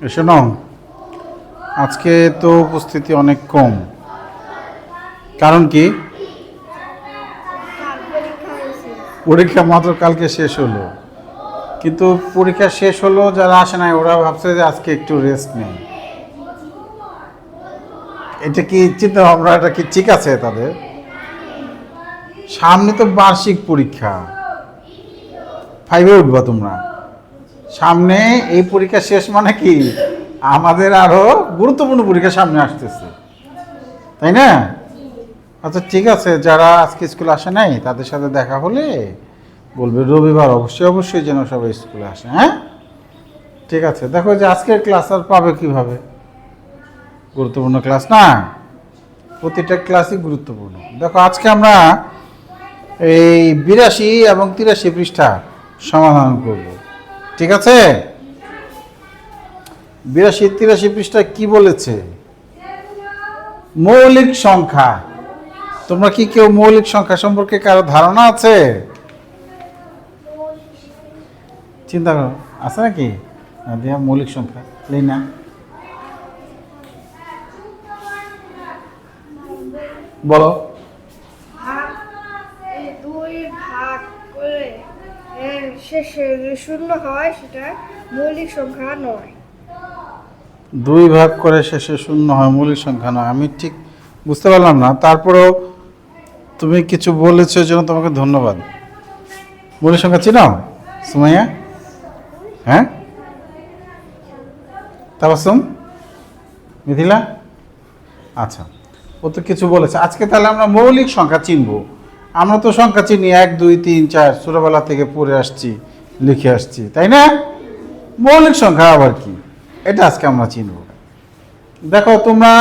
শোনো আজকে তো উপস্থিতি অনেক কম। কারণ কি? পরীক্ষা মাত্র কালকে শেষ হলো। কিন্তু পরীক্ষা শেষ হলো, যারা আসে নাই ওরা ভাবছে যে আজকে একটু রেস্ট নেই। এটা কি চিন্তা ভাবনা? এটা কি ঠিক আছে তাদের? সামনে তো বার্ষিক পরীক্ষা। ফাইভে উঠবা তোমরা। সামনে এই পরীক্ষা শেষ মানে কি? আমাদের আরও গুরুত্বপূর্ণ পরীক্ষা সামনে আসতেছে। তাই না? আচ্ছা ঠিক আছে, যারা আজকে স্কুলে আসে নাই, তাদের সাথে দেখা হলে বলবে, রবিবার অবশ্যই অবশ্যই যেন সবাই স্কুলে আসে হ্যাঁ? ঠিক আছে, দেখো যে আজকের ক্লাস আর পাবে কীভাবে? গুরুত্বপূর্ণ ক্লাস না? প্রতিটা ক্লাসই গুরুত্বপূর্ণ। দেখো, আজকে আমরা এই বিরাশি এবং তিরাশি পৃষ্ঠা সমাধান করব। ঠিক আছে? বিরাশি, তিরাশি পৃষ্ঠায় কি বলেছে? মৌলিক সংখ্যা। তোমরা কি কেউ মৌলিক সংখ্যা সম্পর্কে কারও ধারণা আছে? চিন্তা করো, আছে নাকি? দিয়া মৌলিক সংখ্যা বলো। ভাগ করে এর শেষে যে শূন্য হয়, সেটা মৌলিক সংখ্যা নয়। দুই ভাগ করে শেষে শূন্য হয়, মৌলিক সংখ্যা নয়। আমি ঠিক বুঝতে পারলাম না। তারপরেও তুমি কিছু বলেছ জন্য তোমাকে ধন্যবাদ। মৌলিক সংখ্যা চিনাও সুমাইয়া? হ্যাঁ? তাবাসুম? মিথিলা? আচ্ছা ও তো কিছু বলেছে। আজকে তাহলে আমরা মৌলিক সংখ্যা চিনব। আমরা তো সংখ্যা চিনি এক দুই তিন চার ছোটোবেলা থেকে পড়ে আসছি লিখে আসছি তাই না? মৌলিক সংখ্যা আবার কি? এটা আজকে আমরা চিনব। দেখো তোমরা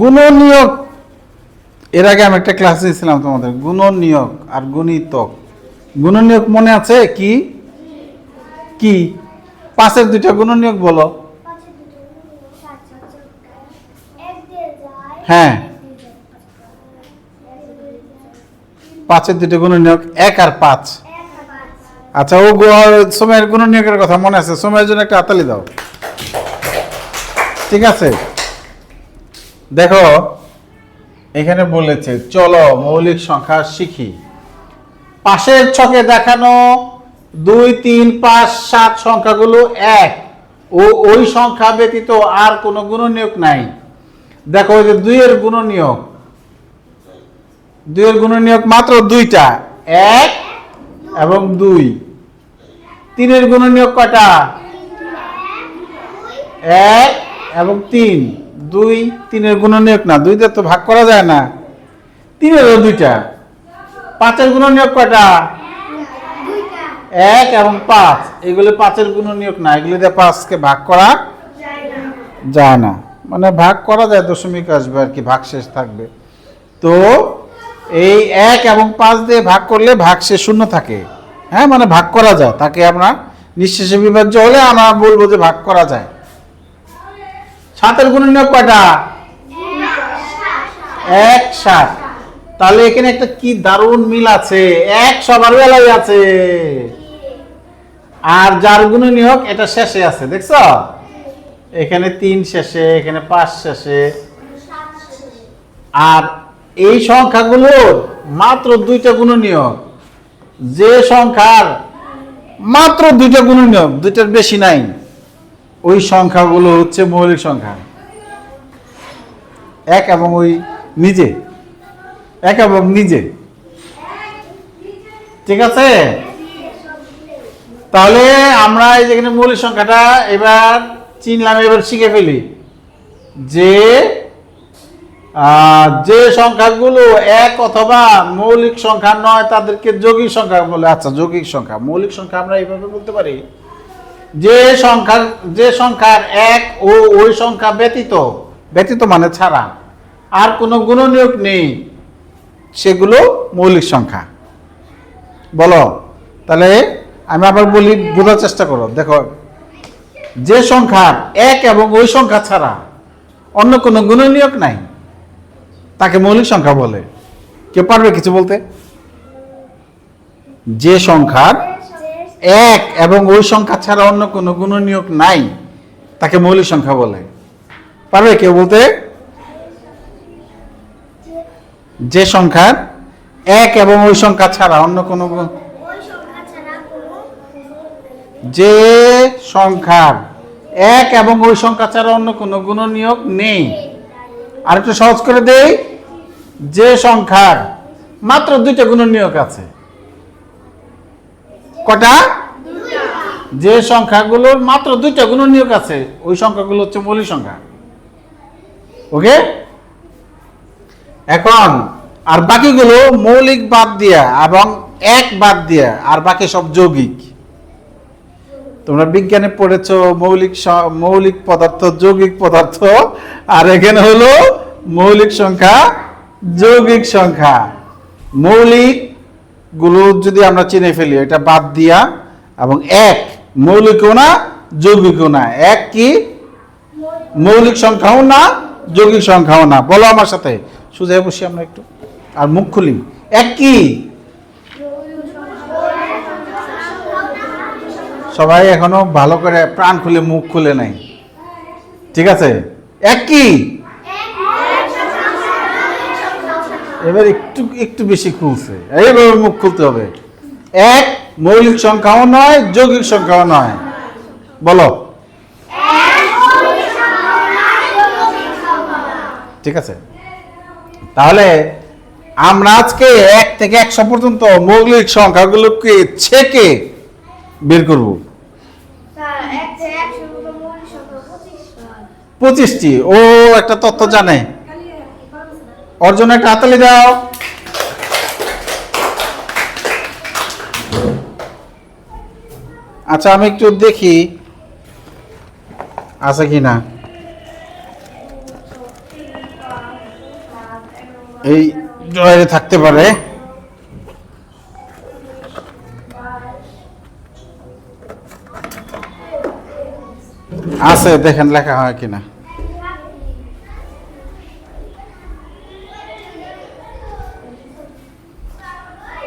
গুণনীয়ক এর আগে আমি একটা ক্লাস দিয়েছিলাম তোমাদের গুণনীয়ক আর গণিতক। গুণনীয়ক মনে আছে? কি? কি? পাশের দুইটা গুণনীয়ক বলো। হ্যাঁ। পাঁচের দুটো নিয়োগ এক আর পাঁচ। আচ্ছা ও সময়ের নিয়োগের কথা মনে আছে? সময়ের জন্য একটা আতালি দাও। ঠিক আছে? দেখো, এখানে বলেছে, চলো মৌলিক সংখ্যা শিখি। পাশের ছকে দেখানো দুই, তিন, পাঁচ, সাত সংখ্যাগুলো এক। ও ওই সংখ্যা ব্যতীত আর কোনো গুণনীয়ক নাই। দেখো, ওই যে দুইয়ের গুণনীয়ক দুইয়ের গুণনীয়ক মাত্র দুইটা। এক এবং দুই। তিনের গুণনীয়ক কয়টা? এক এবং তিন। দুই তিনের গুণনীয়ক না, দুইটা তো ভাগ করা যায় না। তিনেরও দুইটা। পাঁচের গুণনীয়ক কয়টা? এক এবং পাঁচ। এগুলো পাঁচের গুণনীয়ক না, এগুলো দিয়ে পাঁচকে ভাগ করা যায় না। মানে ভাগ করা যায়, দশমিক আসবে আর কি, ভাগ শেষ থাকবে। তো এই এক এবং পাঁচ দিয়ে ভাগ করলে ভাগ শেষ শূন্য থাকে। হ্যাঁ মানে ভাগ করা যায়। তাকে আমরা নিঃশেষে বিভাজ্য হলে আমরা বলব যে ভাগ করা যায়। সাতের গুণনীয়ক কয়টা? এক সাত। তাহলে এখানে একটা কি দারুণ মিল আছে। এক সবার বেলায় আছে। আর যার গুণনীয়ক এটা শেষে আছে, দেখছ? এখানে তিন শেষে, এখানে পাঁচ শেষে। আর এই সংখ্যাগুলোর মাত্র দুইটা গুণ গুণনীয়ক। যে সংখ্যার মাত্র দুইটা গুণ গুণনীয়ক, দুইটার বেশি নাই, ওই সংখ্যাগুলো হচ্ছে মৌলিক সংখ্যা। এক এবং ওই নিজে। এক এবং নিজে। ঠিক আছে? তাহলে আমরা এই যেখানে মৌলিক সংখ্যাটা এবার চিনলাম, এবার শিখে ফেলি। যে যে সংখ্যাগুলো এক অথবা মৌলিক সংখ্যা নয়, তাদেরকে যৌগিক সংখ্যা বলে। আচ্ছা যৌগিক সংখ্যা। মৌলিক সংখ্যা আমরা এইভাবে বলতে পারি। যে সংখ্যা, যে সংখ্যার এক ও ওই সংখ্যা ব্যতীত ব্যতীত মানে ছাড়া, আর কোনো গুণনীয়ক নেই, সেগুলো মৌলিক সংখ্যা। বলো, তাহলে আমি আবার বলি, বোঝার চেষ্টা করো। দেখো, যে সংখ্যার এক এবং ওই সংখ্যা ছাড়া অন্য কোনো গুণনীয়ক নাই। তাকে মৌলিক সংখ্যা বলে। কেউ পারবে কিছু বলতে? যে সংখ্যার এক এবং ওই সংখ্যা ছাড়া অন্য কোনো গুণনীয়ক নাই, তাকে মৌলিক সংখ্যা বলে। পারবে কেউ বলতে? যে সংখ্যার এক এবং ওই সংখ্যা ছাড়া অন্য কোনো যে সংখ্যার এক এবং ওই সংখ্যা ছাড়া অন্য কোনো গুণনীয়ক নেই। আর একটু সহজ করে দেই। যে সংখ্যার মাত্র দুইটা গুণনীয়ক আছে। কটা? যে সংখ্যাগুলোর মাত্র দুইটা গুণনীয়ক আছে, ওই সংখ্যাগুলো হচ্ছে মৌলিক সংখ্যা। ওকে? এখন, আর বাকিগুলো মৌলিক বাদ দিয়া এবং এক বাদ দিয়া, আর বাকি সব যৌগিক। তোমরা বিজ্ঞানে পড়েছো মৌলিক মৌলিক পদার্থ, যৌগিক পদার্থ, আর এখানে হলো মৌলিক সংখ্যা, যৌগিক সংখ্যা। মৌলিকগুলো যদি আমরা চিনে ফেলি, এটা বাদ দিয়া, এবং এক মৌলিকও না, যৌগিকও না। এক কি? মৌলিক সংখ্যাও না, যৌগিক সংখ্যাও না। বলো আমার সাথে সুজায় বসি আমরা একটু, আর মুখ খুলি। এক কি? সবাই এখনও ভালো করে প্রাণ খুলে মুখ খুলে নাই। ঠিক আছে? এক কি? এবার একটু একটু বেশি খুলছে। এইভাবে মুখ খুলতে হবে। এক মৌলিক সংখ্যাও নয় যৌগিক সংখ্যাও নয়। বলো। ঠিক আছে। তাহলে আমরা আজকে এক থেকে একশো পর্যন্ত মৌলিক সংখ্যাগুলোকে ছেকে বের করব। পঁচিশটি। ও একটা তথ্য জানে। ওর জন্য একটা হাতালি দাও। আচ্ছা আমি একটু দেখি আছে কি না এই ড্রয়ারে থাকতে পারে। আছে, দেখেন লেখা হয় কিনা।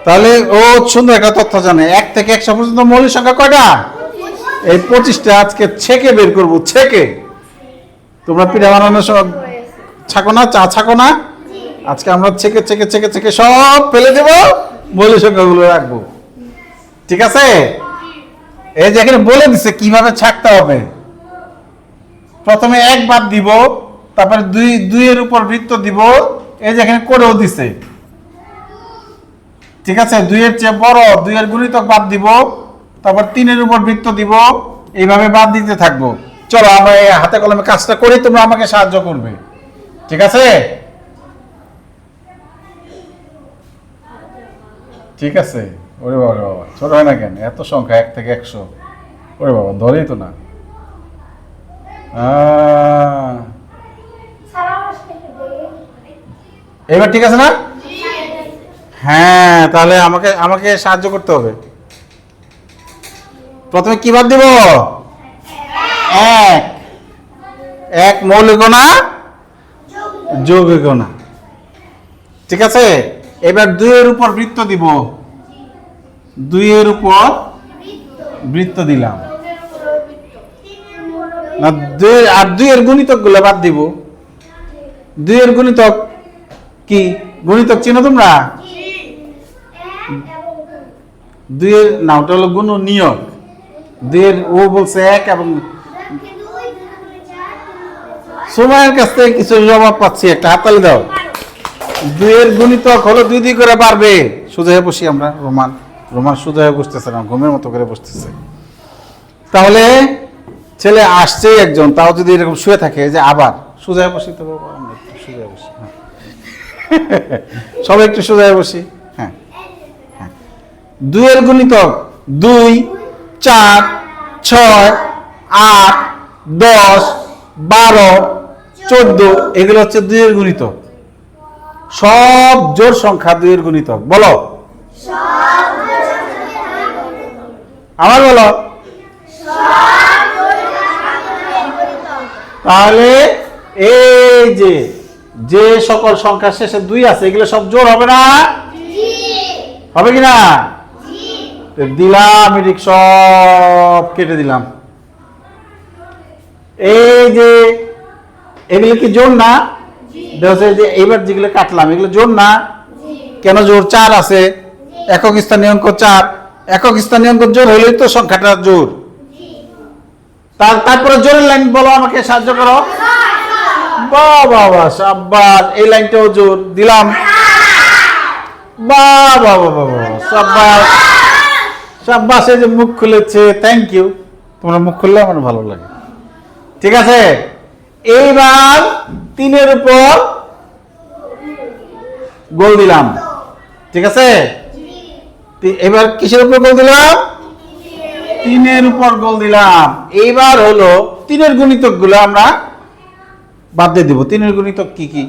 তাহলে ও সুন্দর একটা তথ্য জানে। এক থেকে একশো পর্যন্ত মৌলিক সংখ্যা কয়টা? এই পঁচিশটা আজকে ছেকে বের করব, ছেকে। তোমরা পিঠা বানানোর সব ছাকো না, চা ছাকো না। আজকে আমরা ছেকে ছেকে ছেকে ছেকে সব ফেলে দেবো, মৌলিক সংখ্যাগুলো রাখব। ঠিক আছে? এই যে এখানে বলে দিছে কীভাবে ছাকতে হবে। প্রথমে এক বাদ দিব, তারপরে দুই, দুইয়ের উপর বৃত্ত দিব, এই যে এখানে করেও দিছে। ঠিক আছে দুইয়ের চেয়ে বড় দুইয়ের গুণিতক বাদ দিব তারপর তিনের উপর বৃত্ত দিব এইভাবে বাদ দিতে থাকব। চলো আমরা এই হাতে কলমে কাজটা করি তোমরা আমাকে সাহায্য করবে। ঠিক আছে? ঠিক আছে। ওরে বাবা রে বাবা ছোট হয় না কেন? এত সংখ্যা এক থেকে একশো। ওরে বাবা ধরেই তো না। এবার ঠিক আছে না? হ্যাঁ তাহলে আমাকে আমাকে সাহায্য করতে হবে। প্রথমে কি বাদ দিব? এক। এক মৌলিক না যৌগিক না ঠিক আছে? এবার দুইয়ের উপর বৃত্ত দিব। দুইয়ের উপর বৃত্ত দিলাম। না, দুই, আর দুইয়ের গুণিতকগুলো বাদ দিব। দুইয়ের গুণিতক কি? গুণিতক চিনো তোমরা? দুইয়ের না ওটা হলো গুণ ও নিয়োগ। দুইয়ের ও বলছে এক এবং সময়ের কাছ থেকে কিছু জবাব পাচ্ছি একটা, হাততালি দাও। দুইয়ের গুণিতক হলো দুই দুই করে বাড়বে। সোজা হয়ে বসি আমরা, রোমান রোমান সোজা হয়ে বসতেছে না, ঘুমের মতো করে বসতেছে। তাহলে ছেলে আসছেই একজন, তাও যদি এরকম শুয়ে থাকে, যে আবার সোজা বসি তো বাবা বসি। সবাই একটু সোজা বসি। দুইয়ের গুণিতক দুই চার ছয় আট দশ বারো চোদ্দ এগুলো হচ্ছে দুইয়ের গুণিতক। সব জোর সংখ্যা দুইয়ের গুণিতক। বলো। আমার বলো। তাহলে এই যে যে সকল সংখ্যা শেষে দুই আছে এগুলো সব জোর হবে না? হবে কি না? তো দিলাম এদিক সব কেটে দিলাম। এই যে এগুলো কি জোর না? যে এইবার যেগুলো কাটলাম এগুলো জোর না? কেন জোর? চার আছে। একক স্থানীয় অঙ্ক চার। একক স্থানীয় অঙ্ক জোর হলেই তো সংখ্যাটা জোর। তার তারপরে জোরের লাইন বলো আমাকে সাহায্য করো। বাহ বাবা সাব্বাস এই লাইনটাও জোর। দিলাম। বাবা বাহ বাহ, সাব্বাস। সাব্বাস যে মুখ খুলেছে থ্যাংক ইউ তোমরা মুখ খুললে আমার ভালো লাগে। ঠিক আছে? এইবার তিনের উপর গোল দিলাম। ঠিক আছে? এবার কিসের উপর গোল দিলাম? তিনের উপর গোল দিলাম। এইবার হলো তিনের গুণিতকগুলো আমরা বাদ দিয়ে দিব। তিনের গুণিতক কি কি?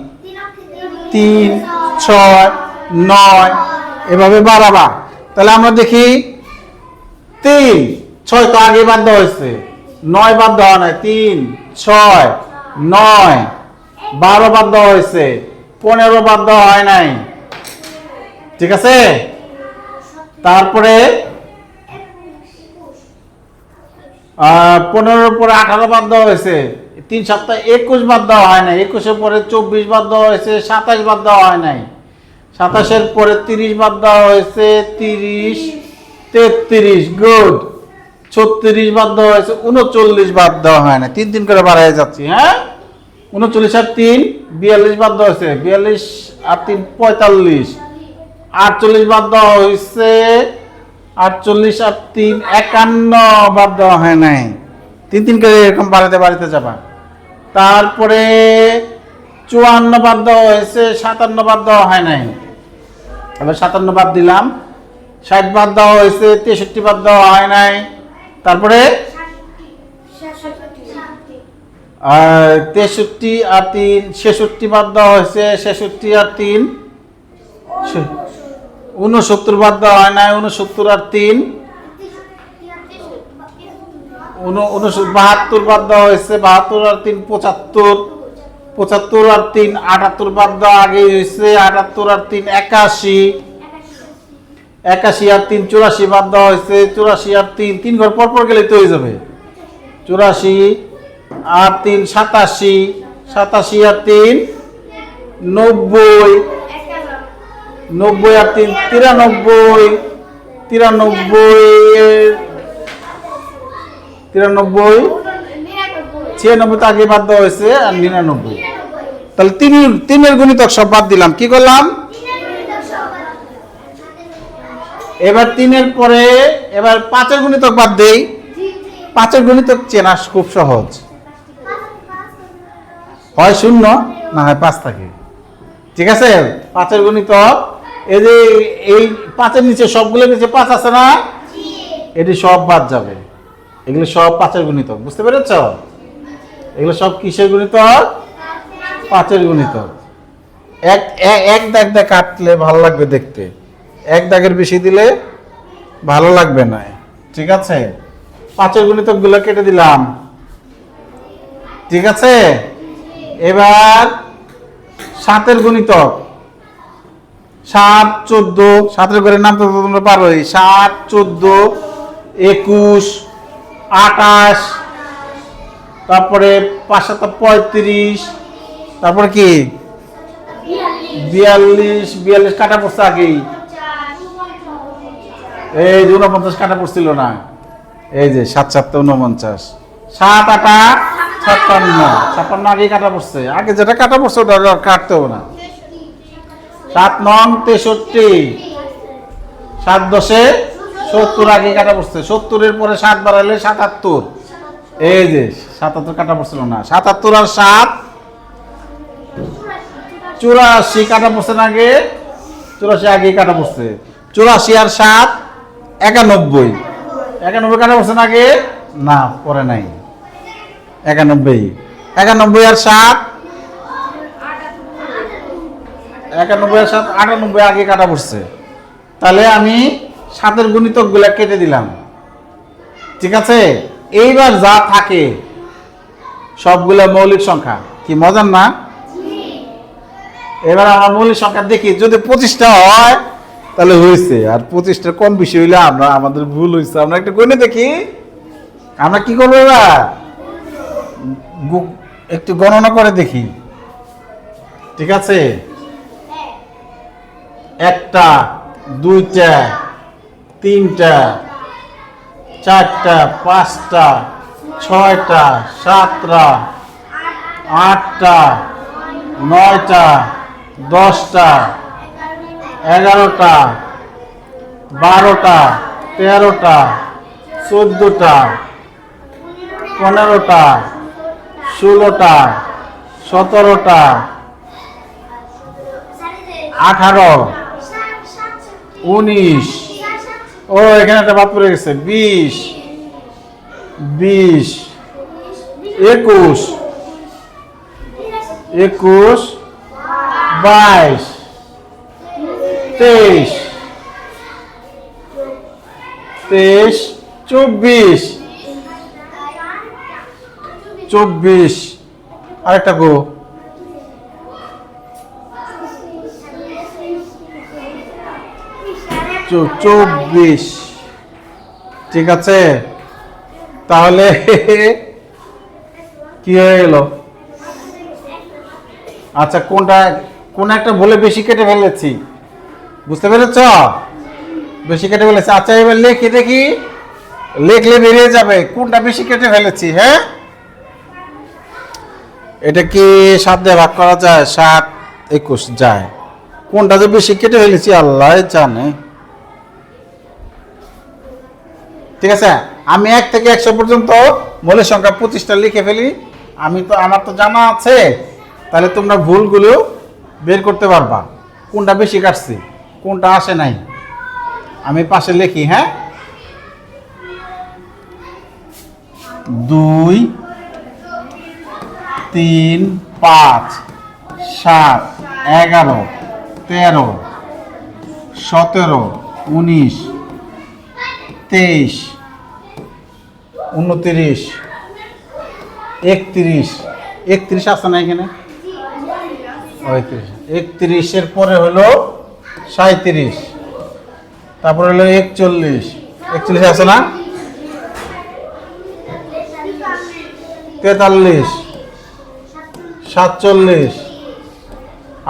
তিন, ছয়, নয়, এভাবে বাড়াবা। তাহলে আমরা দেখি তিন, ছয় তো আগে বাদ দেওয়া হয়েছে। নয় বাদ দেওয়া নাই। তিন, ছয়, নয়, বারো বাদ দেওয়া হয়েছে। পনেরো বাদ দেওয়া হয় নাই। ঠিক আছে? তারপরে পনেরোর পরে আঠারো বাদ দেওয়া হয়েছে। তিন সপ্তাহ একুশ বাদ দেওয়া হয় নাই। একুশের পরে চব্বিশ বাদ দেওয়া হয়েছে। সাতাশ বাদ দেওয়া হয় নাই। সাতাশের পরে তিরিশ বাদ দেওয়া হয়েছে। তিরিশ তেত্রিশ গুড ছত্রিশ বাদ দেওয়া হয়েছে, উনচল্লিশ বাদ দেওয়া হয় না তিন তিন করে বাড়াই যাচ্ছি হ্যাঁ? উনচল্লিশ আর তিন, বিয়াল্লিশ বাদ দেওয়া হয়েছে, বিয়াল্লিশ আর তিন, পঁয়তাল্লিশ। আটচল্লিশ বাদ দেওয়া হয়েছে, আটচল্লিশ আর তিন, একান্ন বাদ দেওয়া হয় নাই। তিন তিন করে এরকম বাড়াতে বাড়িতে যাবা। তারপরে চুয়ান্ন বাদ দেওয়া হয়েছে, সাতান্ন বাদ দেওয়া হয় নাই। এবার সাতান্ন বাদ দিলাম। ষাট বাদ দেওয়া হয়েছে, তেষট্টি বাদ দেওয়া হয় নাই। তারপরে? তেষট্টি আর তিন, ছেষট্টি বাদ দেওয়া হয়েছে, ছেষট্টি আর তিন। উনসত্তর বাদ দেওয়া হয় নাই উনসত্তর আর তিন। বাহাত্তর বাদ দেওয়া হয়েছে, বাহাত্তর আর তিন, পঁচাত্তর। পঁচাত্তর আর তিন, আটাত্তর বাদ দেওয়া আগে হয়েছে, আটাত্তর আর তিন, একাশি। একাশি আর তিন, চুরাশি বাদ দেওয়া হয়েছে, চুরাশি আর তিন তিন ঘর পর পর গেলে তো হয়ে যাবে। চুরাশি আর তিন, সাতাশি সাতাশি আর তিন, নব্বই নব্বই আর তিন, তিরানব্বই তিরানব্বই তিরানব্বই, ছিয়ানব্বই তো আগে বাদ দেওয়া হয়েছে, আর নিরানব্বই। তাহলে তিন, তিনের গুণিতক সব বাদ দিলাম, কি করলাম? এবার তিনের পরে এবার পাঁচের গুণিতক বাদ দেই। পাঁচের গুণিতক চেনা খুব সহজ। হয় শূন্য না হয় পাঁচ থাকে। ঠিক আছে? পাঁচের গণিতক এই যে এই পাঁচের নিচে সবগুলোর নিচে পাঁচ আছে না? এটি সব বাদ যাবে। এগুলো সব পাঁচের গণিতক বুঝতে পেরেছ? এগুলো সব কিসের গণিতক? পাঁচের গণিতক। এক এক দাগ দাগ কাটলে ভালো লাগবে দেখতে। এক দাগের বেশি দিলে ভালো লাগবে না। ঠিক আছে? পাঁচের গণিতকগুলো কেটে দিলাম। ঠিক আছে? এবার সাতের গণিতক। সাত, চোদ্দ, সাতের ঘরের নাম তো তোমরা পারোই। সাত, চোদ্দ, একুশ, আঠাশ, তারপরে পাঁচ সাত পঁয়ত্রিশ, তারপরে কি? বিয়াল্লিশ বিয়াল্লিশ কাটা পড়ছে আগেই। এই যে উনপঞ্চাশ কাটা পড়ছিল না। এই যে সাত সাতটা উনপঞ্চাশ। সাত আটা ছাপ্পান্ন। ছাপ্পান্ন আগেই কাটা পড়ছে। আগে যেটা কাটা পড়ছে ওটা কাটতে হবে না। সাত নং তেষট্টি। সাত দশে সত্তর আগে কাটা পড়ছে। সত্তরের পরে সাত বাড়ালে সাতাত্তর। এই যে সাতাত্তর কাটা পড়ছিল না। সাতাত্তর আর সাত। চুরাশি কাটা পড়ছে না আগে। চুরাশি আগে কাটা পড়ছে। চুরাশি আর সাত। একানব্বই। একানব্বই কাটা না আগে? না পরে নাই। একানব্বই। একানব্বই আর সাত? একানব্বই আর সাত আটানব্বই আগে কাটা পড়ছে। তাহলে আমি সাতের গুণিতকগুলা কেটে দিলাম। ঠিক আছে? এইবার যা থাকে সবগুলা মৌলিক সংখ্যা। কি মজার না? এবার আমরা মৌলিক সংখ্যা দেখি যদি পঁচিশটা হয় তাহলে হয়েছে আর পঁচিশটা কম বেশি হইলে আমরা, আমাদের ভুল হয়েছে আমরা একটা গণে দেখি, আমরা কি করব এবার একটু গণনা করে দেখি। ঠিক আছে? একটা, দুইটা, তিনটা, চারটা, পাঁচটা, ছয়টা, সাতটা, আটটা, নয়টা, দশটা এগারোটা, বারোটা, তেরোটা, চোদ্দোটা, পনেরোটা, ষোলোটা, সতেরোটা, আঠারো, উনিশ, ও, এখানে একটা বাদ পড়ে গেছে, বিশ বিশ, একুশ একুশ, বাইশ তেইশ। তেইশ, চব্বিশ। চব্বিশ। আরেকটা গো। চব্বিশ। ঠিক আছে? তাহলে কি হয়ে গেল? আচ্ছা কোনটা কোন একটা বলে বেশি কেটে ফেলেছি। বুঝতে পেরেছ? বেশি কেটে ফেলেছি। আচ্ছা এবার লেখি, দেখি। লেখলে বেরিয়ে যাবে। কোনটা বেশি কেটে ফেলেছি হ্যাঁ? এটা কি সাত দিয়ে ভাগ করা যায়? সাত, একুশ, যায়। কোনটা যে বেশি কেটে ফেলেছি, আল্লাহ জানে। ঠিক আছে? আমি এক থেকে একশো পর্যন্ত মূলের সংখ্যা পঁচিশটা লিখে ফেলি। আমি তো, আমার তো জানা আছে। তাহলে তোমরা ভুলগুলো বের করতে পারবা। কোনটা বেশি কাটছি? কোনটা আসে নাই? আমি পাশে লিখি হ্যাঁ? দুই, তিন, পাঁচ, সাত, এগারো, তেরো, সতেরো, উনিশ, তেইশ, উনত্রিশ, একত্রিশ। একত্রিশ আছে না এখানে? পঁয়ত্রিশ। একত্রিশের পরে হলো সাঁত্রিশ তারপরে হলো একচল্লিশ। একচল্লিশ আছে না? তেতাল্লিশ। সাতচল্লিশ।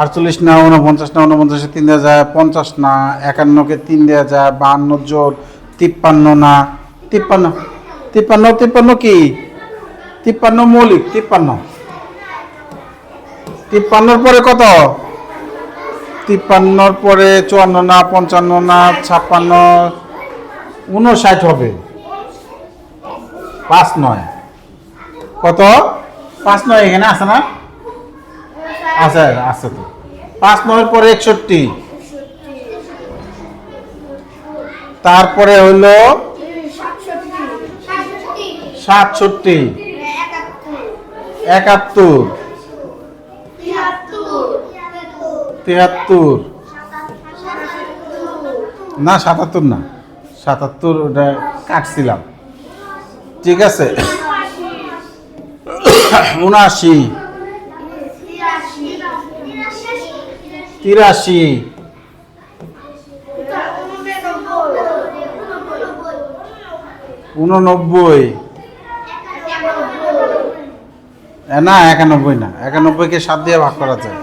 আটচল্লিশ না উনপঞ্চাশ না উনপঞ্চাশে তিন দেওয়া যায়, পঞ্চাশ না একান্নকে তিন দেওয়া যায়, বাহান্ন জোর তিপ্পান্ন না, তিপ্পান্ন। তিপ্পান্ন তিপ্পান্ন কি? তিপ্পান্ন মৌলিক, তিপ্পান্ন। তিপ্পান্নর পরে কত? তিপ্পান্নর পরে চুয়ান্ন না, পঞ্চান্ন না, ছাপ্পান্ন উনষাট হবে। পাঁচ নয়। কত? পাঁচ নয় এখানে আছে না? আছে আছে তো। পাঁচ নয়ের পরে একষট্টি। তারপরে হইল সাতষট্টি। একাত্তর। তিয়াত্তর না, সাতাত্তর না। সাতাত্তর ওটা কাটছিলাম। ঠিক আছে। উনআশি। তিরাশি। উননব্বই। না, একানব্বই না। একানব্বইকে সাত দিয়ে ভাগ করা যায়।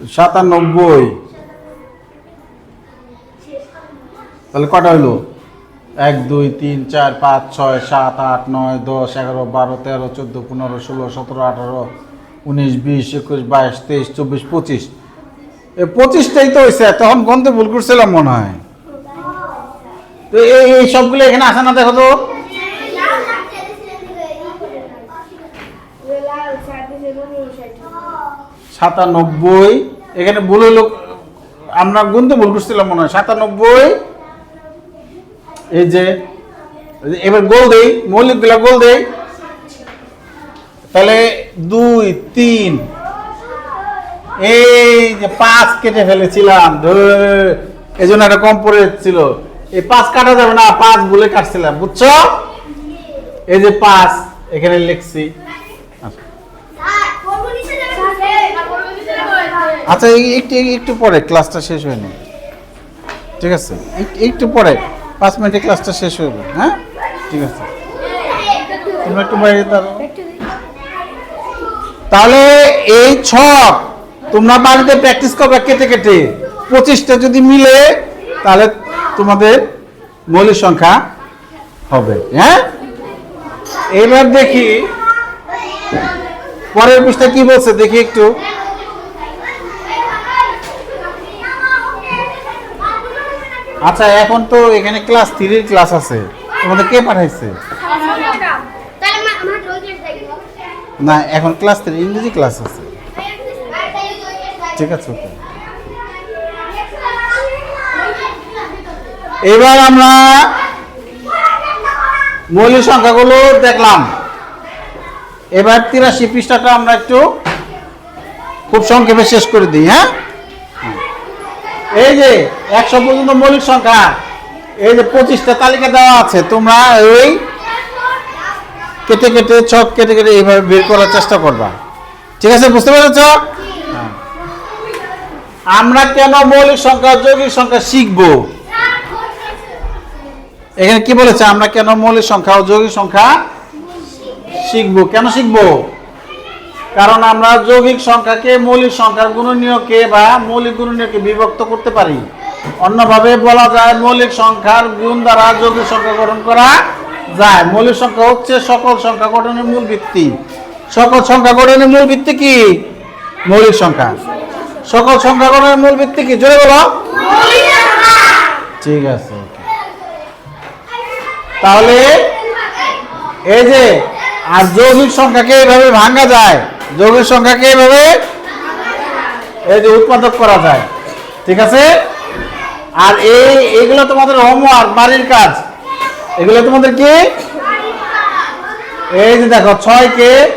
সাতানব্বই। তাহলে কটা হইল? এক, দুই, তিন, চার, পাঁচ, ছয়, সাত, আট, নয়, দশ, এগারো, বারো, তেরো, চোদ্দ, পনেরো, ষোলো, সতেরো, আঠারো, উনিশ, বিশ, একুশ, বাইশ, তেইশ, চব্বিশ, পঁচিশ। এ পঁচিশটাই তো হয়েছে তখন গন্তে ভুল করছিলাম মনে হয়। তো এই এই সবগুলো এখানে আসে না দেখো তো? সাতানব্বই। এখানে ভুল হইল, আমরা গুনতে ভুল করছিলাম মনে হয়। সাতানব্বই, এই যে এবার গোল দেই, মৌলিকগুলা গোল দেই। তাহলে দুই, তিন। এই যে পাঁচ কেটে ফেলেছিলাম এই জন্য একটা কম পড়ে ছিল এই পাঁচ কাটা যাবে না, পাঁচ বলে কাটছিলাম, বুঝছ? এই যে পাঁচ, এখানে লিখছি। আচ্ছা একটু একটু পরে ক্লাসটা শেষ হয়নি ঠিক আছে? এক- একটু পরে, পাঁচ মিনিটে ক্লাসটা শেষ হয়ে যাবে হ্যাঁ? ঠিক আছে। তোমরা একটু বাইরে তাহলে এই ছক তোমরা বাড়িতে প্র্যাকটিস করবে কেটে কেটে। পঁচিশটা যদি মিলে, তাহলে তোমাদের মৌলিক সংখ্যা হবে হ্যাঁ? এবার দেখি, পরের পৃষ্ঠা কি বলছে? দেখি একটু। আচ্ছা এখন তো এখানে ক্লাস থ্রির ক্লাস আছে। তোমাদের কে পাঠাইছে? না এখন ক্লাস থ্রি ইংরেজি ক্লাস আছে। ঠিক আছে ওকে এবার আমরা মৌলিক সংখ্যাগুলো দেখলাম। এবার তিরাশি পৃষ্ঠাটা আমরা একটু খুব সংক্ষেপে শেষ করে দিই হ্যাঁ? এই যে একশো পর্যন্ত মৌলিক সংখ্যা, এই যে পঁচিশটা তালিকা দেওয়া আছে, তোমরা এই কেটে কেটে ছক কেটে কেটে এইভাবে বের করার চেষ্টা করবা। ঠিক আছে, বুঝতে পেরেছ? হ্যাঁ। আমরা কেন মৌলিক সংখ্যা, যৌগিক সংখ্যা শিখব? এখানে কি বলেছে? আমরা কেন মৌলিক সংখ্যা ও যৌগিক সংখ্যা শিখব? কেন শিখব? কারণ আমরা যৌগিক সংখ্যাকে মৌলিক সংখ্যার গুণনীয়কে বা মৌলিক গুণনীয়কে বিভক্ত করতে পারি। অন্যভাবে বলা যায় মৌলিক সংখ্যার গুণ দ্বারা যৌগিক সংখ্যা গঠন করা যায়। মৌলিক সংখ্যা হচ্ছে সকল সংখ্যা গঠনের মূল ভিত্তি। সকল সংখ্যা গঠনের মূল ভিত্তি কি? মৌলিক সংখ্যা। সকল সংখ্যা গঠনের মূল ভিত্তি কি? জোরে বলো। ঠিক আছে তাহলে এই যে, আর যৌগিক সংখ্যাকে এইভাবে ভাঙা যায় যৌগিক সংখ্যাকে এইভাবে এই যে উৎপাদক করা যায়। ঠিক আছে? আর এই, এগুলো তোমাদের হোমওয়ার্ক বাড়ির কাজ। এগুলো তোমাদের কি? এই যে দেখো, ছয়কে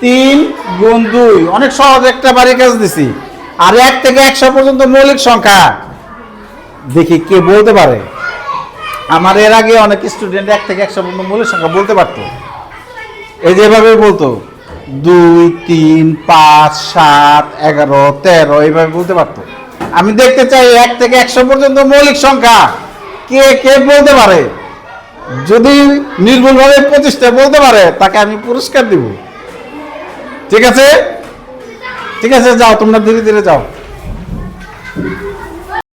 তিন গুণ দুই। অনেক সহজ, একটা বাড়ির কাজ দিছি। আর এক থেকে একশো পর্যন্ত মৌলিক সংখ্যা। দেখি কে বলতে পারে। আমার এর আগে অনেক স্টুডেন্ট এক থেকে একশো পর্যন্ত মৌলিক সংখ্যা বলতে পারতো। এই যে এভাবে বলতো। দুই, তিন, পাঁচ, সাত, এগারো, তেরো, এইভাবে বলতে পারতো। আমি দেখতে চাই এক থেকে একশো পর্যন্ত মৌলিক সংখ্যা। কে কে বলতে পারে? যদি নির্ভুলভাবে পঁচিশটা বলতে পারে, তাকে আমি পুরস্কার দিব। ঠিক আছে? ঠিক আছে, যাও, তোমরা ধীরে ধীরে যাও।